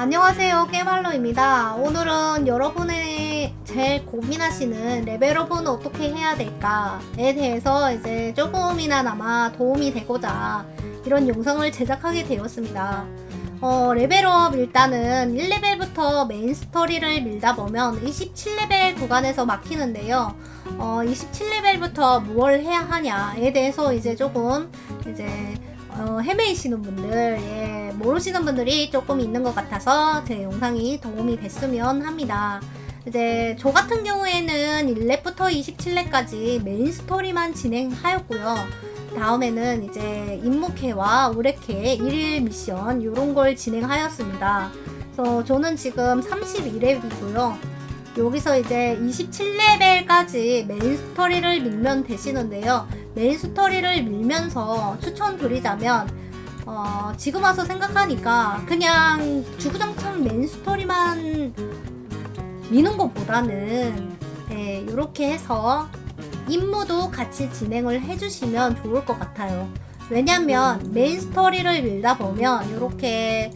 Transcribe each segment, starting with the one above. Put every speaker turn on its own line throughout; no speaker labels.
안녕하세요 게임할로입니다. 오늘은 여러분의 제일 고민하시는 레벨업은 어떻게 해야 될까에 대해서 이제 조금이나마 도움이 되고자 이런 영상을 제작하게 되었습니다. 어, 레벨업 일단은 1레벨부터 메인 스토리를 밀다 보면 27레벨 구간에서 막히는데요. 어, 27레벨부터 무엇을 해야 하냐에 대해서 이제 조금 이제 어, 헤매이시는 분들, 예, 모르시는 분들이 조금 있는 것 같아서 제 영상이 도움이 됐으면 합니다. 이제 저 같은 경우에는 1렙부터 27렙까지 메인 스토리만 진행하였고요. 다음에는 이제 임무캐와 우레캐 1일 미션 이런 걸 진행하였습니다. 그래서 저는 지금 31렙이고요. 여기서 이제 27레벨까지 메인 스토리를 밀면 되시는데요. 메인 스토리를 밀면서 추천드리자면 어, 지금 와서 생각하니까 그냥 주구장창 메인 스토리만 미는 것보다는 네, 이렇게 해서 임무도 같이 진행을 해주시면 좋을 것 같아요. 왜냐면 메인 스토리를 밀다 보면 이렇게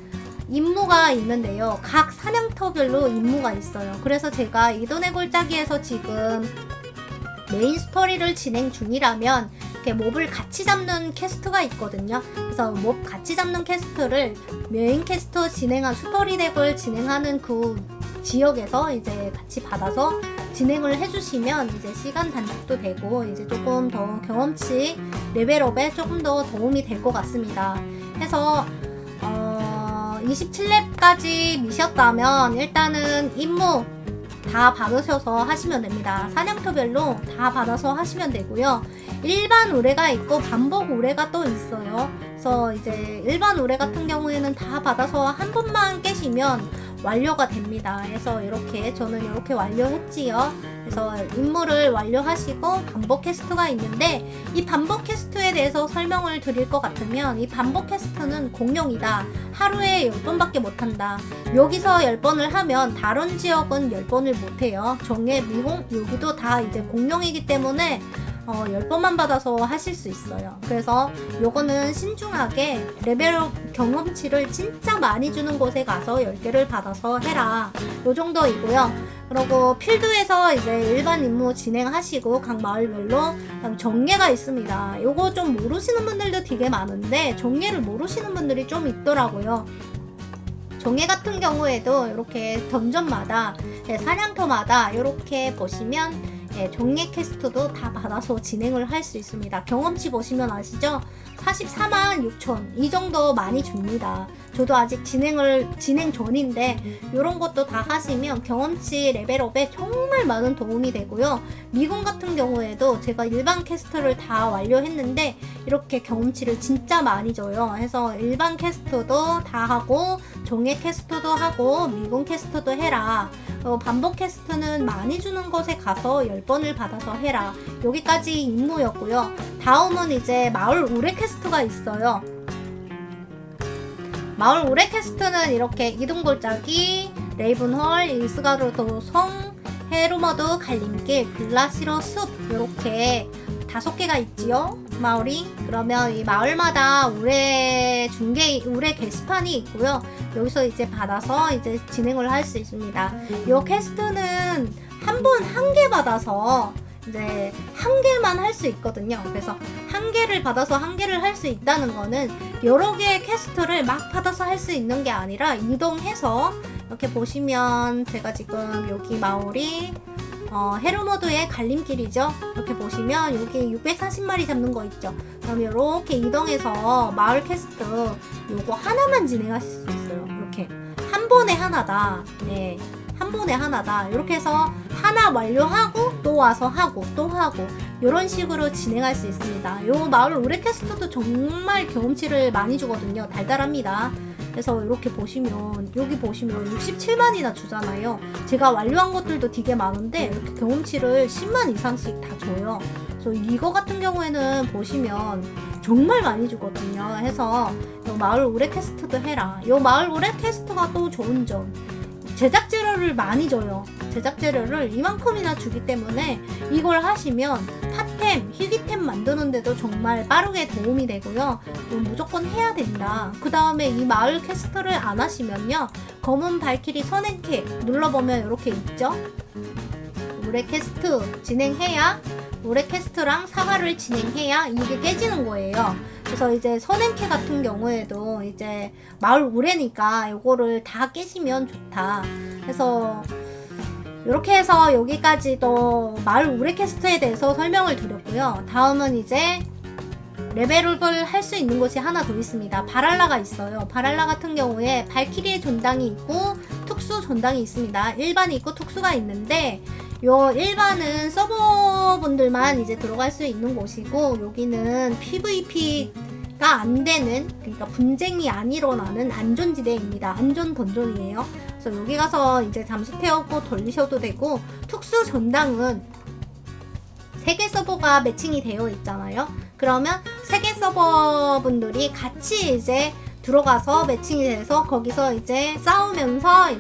임무가 있는데요. 각 사냥터별로 임무가 있어요. 그래서 제가 이돈의 골짜기에서 지금 메인 스토리를 진행 중이라면 이렇게 몹을 같이 잡는 캐스트가 있거든요. 그래서 몹 같이 잡는 캐스트를 메인 캐스트 진행한 스토리 덱을 진행하는 그 지역에서 이제 같이 받아서 진행을 해주시면 이제 시간 단축도 되고 이제 조금 더 경험치 레벨업에 조금 더 도움이 될 것 같습니다. 해서 어, 27렙까지 미셨다면 일단은 임무 다 받으셔서 하시면 됩니다. 사냥터별로 다 받아서 하시면 되고요. 일반 의뢰가 있고 반복 의뢰가 또 있어요. 그래서 이제 일반 의뢰 같은 경우에는 다 받아서 한 번만 깨시면 완료가 됩니다. 그래서 이렇게 저는 이렇게 완료했지요. 그래서 임무를 완료하시고 반복 퀘스트가 있는데 이 반복 퀘스트에 대해서 설명을 드릴 것 같으면 이 반복 퀘스트는 공룡이다. 하루에 10번밖에 못한다. 여기서 10번을 하면 다른 지역은 10번을 못해요. 정예, 미공, 여기도 다 이제 공룡이기 때문에 어, 10번만 받아서 하실 수 있어요. 그래서 요거는 신중하게 레벨업 경험치를 진짜 많이 주는 곳에 가서 10개를 받아서 해라. 요 정도이고요. 그리고 필드에서 이제 일반 임무 진행하시고 각 마을별로 정예가 있습니다. 요거 좀 모르시는 분들도 되게 많은데 정예를 모르시는 분들이 좀 있더라고요. 정예 같은 경우에도 이렇게 던전마다 네, 사냥터마다 이렇게 보시면 예, 종례 퀘스트도 다 받아서 진행을 할 수 있습니다. 경험치 보시면 아시죠? 44만 6천 이 정도 많이 줍니다. 저도 아직 진행을 진행 전인데 이런 것도 다 하시면 경험치 레벨업에 정말 많은 도움이 되고요. 미군 같은 경우에도 제가 일반 퀘스트를 다 완료했는데 이렇게 경험치를 진짜 많이 줘요. 해서 일반 퀘스트도 다 하고 종례 퀘스트도 하고 미군 퀘스트도 해라. 어, 반복 퀘스트는 많이 주는 곳에 가서 10번을 받아서 해라. 여기까지 임무였고요. 다음은 이제 마을 우레 퀘스트가 있어요. 마을 우레 퀘스트는 이렇게 이동골짜기, 레이븐홀, 일스가르도 성, 헤르머드 갈림길, 글라시로 숲 이렇게 다섯 개가 있지요. 마을이 그러면 이 마을마다 우레 중계 우레 게시판이 있고요. 여기서 이제 받아서 이제 진행을 할 수 있습니다. 이 퀘스트는 한번한개 받아서 이제 한 개만 할 수 있거든요. 그래서 한 개를 받아서 한 개를 할 수 있다는 거는 여러 개의 퀘스트를 막 받아서 할 수 있는 게 아니라 이동해서 이렇게 보시면 제가 지금 여기 마을이 어, 헤르모드의 갈림길이죠. 이렇게 보시면 여기 640마리 잡는 거 있죠. 그럼 이렇게 이동해서 마을 퀘스트 요거 하나만 진행하실 수 있어요. 이렇게 한 번에 하나다. 네. 한 번에 하나다. 이렇게 해서 하나 완료하고 또 와서 하고 또 하고 이런 식으로 진행할 수 있습니다. 요 마을 오레 퀘스트도 정말 경험치를 많이 주거든요. 달달합니다. 그래서 이렇게 보시면 여기 보시면 67만이나 주잖아요. 제가 완료한 것들도 되게 많은데 이렇게 경험치를 10만 이상씩 다 줘요. 그래서 이거 같은 경우에는 보시면 정말 많이 주거든요. 해서 요 마을 오레 퀘스트도 해라. 요 마을 오레 퀘스트가 또 좋은 점. 제작 재료를 많이 줘요. 제작 재료를 이만큼이나 주기 때문에 이걸 하시면 파티 희귀템, 희귀템 만드는데도 정말 빠르게 도움이 되고요. 무조건 해야 된다. 그 다음에 이 마을 퀘스트를 안 하시면요. 검은 발키리 선행캐 눌러보면 이렇게 있죠? 올해 퀘스트 진행해야 올해 퀘스트랑 사과를 진행해야 이게 깨지는 거예요. 그래서 이제 선행캐 같은 경우에도 이제 마을 우레니까 이거를 다 깨시면 좋다. 그래서 이렇게 해서 여기까지 또 마을 우레 퀘스트에 대해서 설명을 드렸고요. 다음은 이제 레벨업을 할 수 있는 곳이 하나 더 있습니다. 바랄라가 있어요. 바랄라 같은 경우에 발키리의 전당이 있고 특수 전당이 있습니다. 일반이 있고 특수가 있는데 요 일반은 서버분들만 이제 들어갈 수 있는 곳이고 여기는 PVP가 안 되는 그러니까 분쟁이 안 일어나는 안전지대입니다. 안전 던전이에요. 그래서 여기 가서 이제 잠수 태우고 돌리셔도 되고 특수 전당은 세계 서버가 매칭이 되어 있잖아요. 그러면 세계 서버 분들이 같이 이제 들어가서 매칭이 돼서 거기서 이제 싸우면서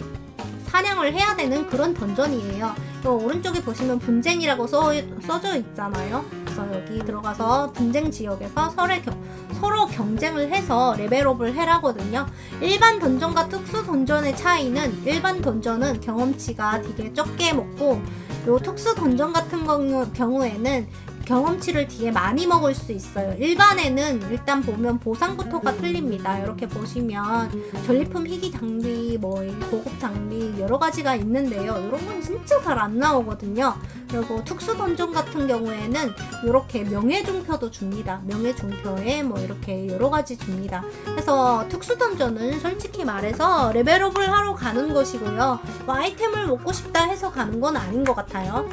사냥을 해야 되는 그런 던전이에요. 또 오른쪽에 보시면 분쟁이라고 써, 써져 있잖아요. 그래서 여기 들어가서 분쟁 지역에서 서로, 겨, 서로 경쟁을 해서 레벨업을 해라거든요. 일반 던전과 특수 던전의 차이는 일반 던전은 경험치가 되게 적게 먹고 요 특수 던전 같은 경우, 경우에는 경험치를 되게 많이 먹을 수 있어요. 일반에는 일단 보면 보상부터가 틀립니다. 이렇게 보시면 전리품 희귀 장비, 뭐 고급 장비 여러 가지가 있는데요. 이런 건 진짜 잘 안 나오거든요. 그리고 특수 던전 같은 경우에는 이렇게 명예중표도 줍니다. 명예중표에 뭐 이렇게 여러 가지 줍니다. 그래서 특수 던전은 솔직히 말해서 레벨업을 하러 가는 것이고요. 뭐 아이템을 먹고 싶다 해서 가는 건 아닌 것 같아요.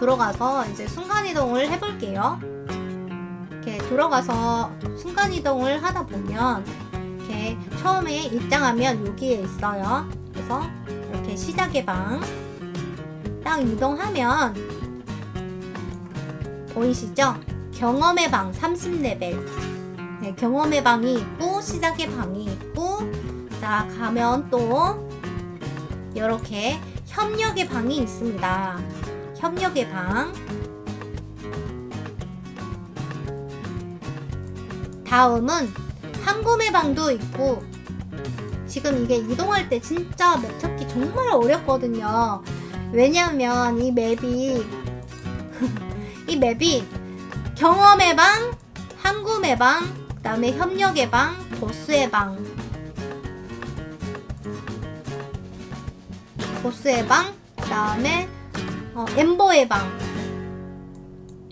들어가서 이제 순간이동을 해볼게요. 이렇게 들어가서 순간이동을 하다 보면 이렇게 처음에 입장하면 여기에 있어요. 그래서 이렇게 시작의 방. 딱 이동하면 보이시죠? 경험의 방 30레벨. 네, 경험의 방이 있고 시작의 방이 있고 자 가면 또 이렇게 협력의 방이 있습니다. 협력의 방. 다음은 항공의 방도 있고 지금 이게 이동할 때 진짜 맵 찾기 정말 어렵거든요. 왜냐면 이 맵이 이 맵이 경험의 방, 항구의 방, 그 다음에 협력의 방, 보스의 방, 보스의 방, 그 다음에 어, 엠버의 방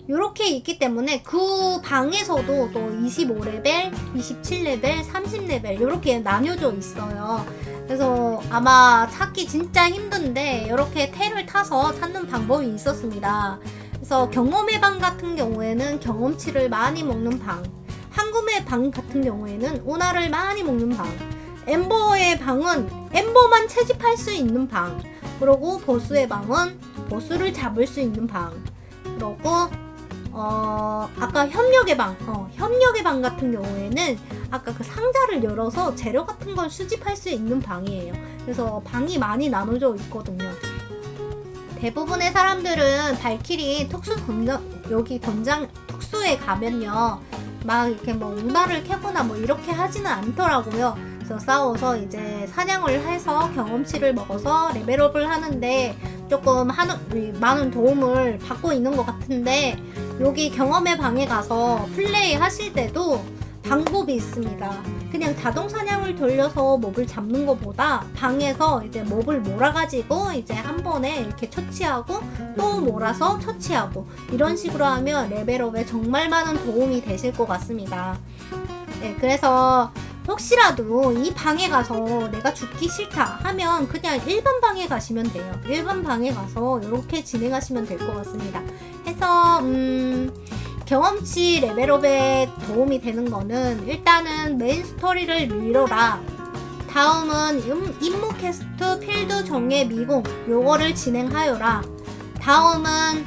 이렇게 있기 때문에 그 방에서도 또 25레벨, 27레벨, 30레벨 이렇게 나뉘어져 있어요. 그래서 아마 찾기 진짜 힘든데 이렇게 테를 타서 찾는 방법이 있었습니다. 그래서 경험의 방 같은 경우에는 경험치를 많이 먹는 방, 한금의 방 같은 경우에는 운하를 많이 먹는 방, 엠버의 방은 엠버만 채집할 수 있는 방, 그리고 보스의 방은 보스를 잡을 수 있는 방, 그리고 어, 아까 협력의 방, 어, 협력의 방 같은 경우에는 아까 그 상자를 열어서 재료 같은 걸 수집할 수 있는 방이에요. 그래서 방이 많이 나눠져 있거든요. 대부분의 사람들은 발키리 특수 던장, 여기 던장, 특수에 가면요. 막 이렇게 뭐 운하를 캐거나 뭐 이렇게 하지는 않더라고요. 그래서 싸워서 이제 사냥을 해서 경험치를 먹어서 레벨업을 하는데 조금 하는, 많은 도움을 받고 있는 것 같은데 여기 경험의 방에 가서 플레이 하실 때도 방법이 있습니다. 그냥 자동 사냥을 돌려서 몹을 잡는 것보다 방에서 이제 몹을 몰아가지고 이제 한 번에 이렇게 처치하고 또 몰아서 처치하고 이런 식으로 하면 레벨업에 정말 많은 도움이 되실 것 같습니다. 네, 그래서 혹시라도 이 방에 가서 내가 죽기 싫다 하면 그냥 일반 방에 가시면 돼요. 일반 방에 가서 이렇게 진행하시면 될 것 같습니다. 해서 음, 경험치 레벨업에 도움이 되는 거는 일단은 메인 스토리를 밀어라. 다음은 임, 임무 퀘스트 필드 정의 미공 요거를 진행하여라. 다음은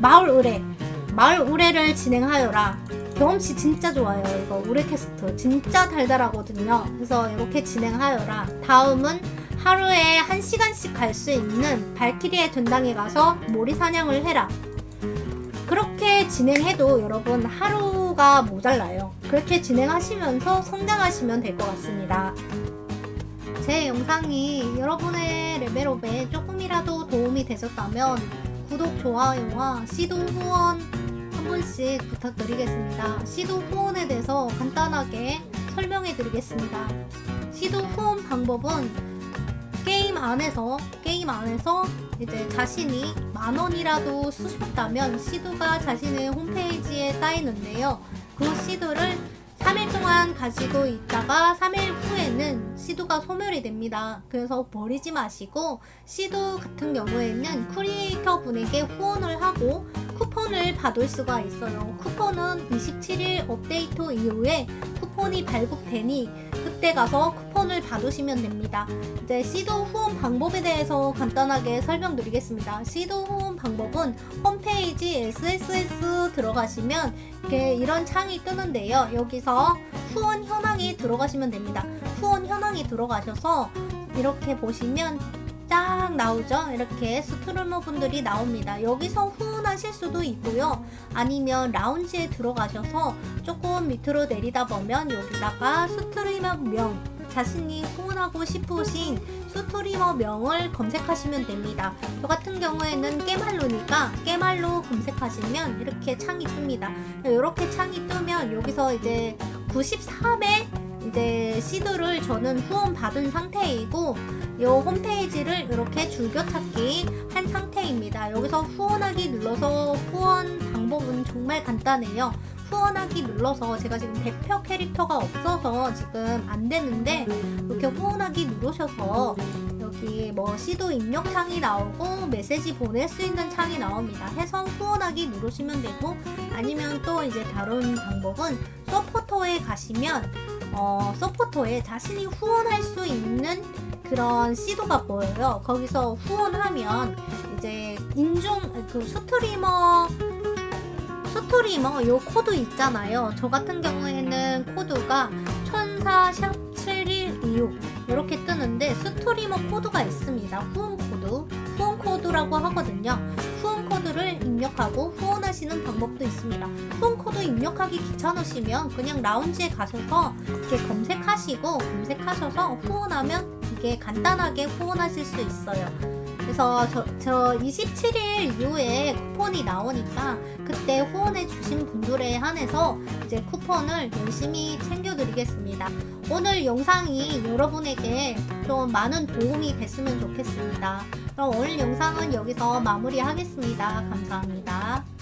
마을 의뢰 마을 의뢰를 진행하여라. 경험치 진짜 좋아요. 이거 우레 퀘스트 진짜 달달하거든요. 그래서 이렇게 진행하여라. 다음은 하루에 1시간씩 갈 수 있는 발키리의 전당에 가서 모리 사냥을 해라. 그렇게 진행해도 여러분 하루가 모자라요. 그렇게 진행하시면서 성장하시면 될 것 같습니다. 제 영상이 여러분의 레벨업에 조금이라도 도움이 되셨다면 구독, 좋아요와 시도 후원 한 번씩 부탁드리겠습니다. 시도 후원에 대해서 간단하게 설명해 드리겠습니다. 시도 후원 방법은 게임 안에서 게임 안에서 이제 자신이 만 원이라도 쓰셨다면 시도가 자신의 홈페이지에 쌓이는데요. 그 시도를 3일 동안 가지고 있다가 3일 후에는 시도가 소멸이 됩니다. 그래서 버리지 마시고 시도 같은 경우에는 크리에이터 분에게 후원을 하고 쿠폰을 받을 수가 있어요. 쿠폰은 27일 업데이트 이후에 쿠폰이 발급되니 그때 가서 쿠폰을 받으시면 됩니다. 이제 시도 후원 방법에 대해서 간단하게 설명드리겠습니다. 시도 후원 방법은 홈페이지 SSS 들어가시면 이렇게 이런 창이 뜨는데요. 여기서 후원 현황이 들어가시면 됩니다. 후원 현황이 들어가셔서 이렇게 보시면 쫙 나오죠? 이렇게 스트리머 분들이 나옵니다. 여기서 후원하실 수도 있고요. 아니면 라운지에 들어가셔서 조금 밑으로 내리다 보면 여기다가 스트리머 명 자신이 후원하고 싶으신 스트리머 명을 검색하시면 됩니다. 저 같은 경우에는 깨말로니까 깨말로 검색하시면 이렇게 창이 뜹니다. 이렇게 창이 뜨면 여기서 이제 93회 이제 시드를 저는 후원 받은 상태이고 이 홈페이지를 이렇게 줄겨찾기 한 상태입니다. 여기서 후원하기 눌러서 후원 방법은 정말 간단해요. 후원하기 눌러서 제가 지금 대표 캐릭터가 없어서 지금 안 되는데 이렇게 후원하기 누르셔서 여기 뭐 시도 입력 창이 나오고 메시지 보낼 수 있는 창이 나옵니다. 해서 후원하기 누르시면 되고 아니면 또 이제 다른 방법은 서포터에 가시면 어, 서포터에 자신이 후원할 수 있는 그런 시도가 보여요. 거기서 후원하면 이제 인중 그 스트리머 스트리머 요 코드 있잖아요. 저 같은 경우에는 코드가 천사 샵 7126 이렇게 뜨는데 스트리머 코드가 있습니다. 후원 코드. 후원 코드라고 하거든요. 후원 코드를 입력하고 후원하시는 방법도 있습니다. 후원 코드 입력하기 귀찮으시면 그냥 라운지에 가셔서 이렇게 검색하시고 검색하셔서 후원하면 이게 간단하게 후원하실 수 있어요. 그래서 저, 저 27일 이후에 쿠폰이 나오니까 그때 후원해 주신 분들에 한해서 이제 쿠폰을 열심히 챙겨 드리겠습니다. 오늘 영상이 여러분에게 좀 많은 도움이 됐으면 좋겠습니다. 그럼 오늘 영상은 여기서 마무리하겠습니다. 감사합니다.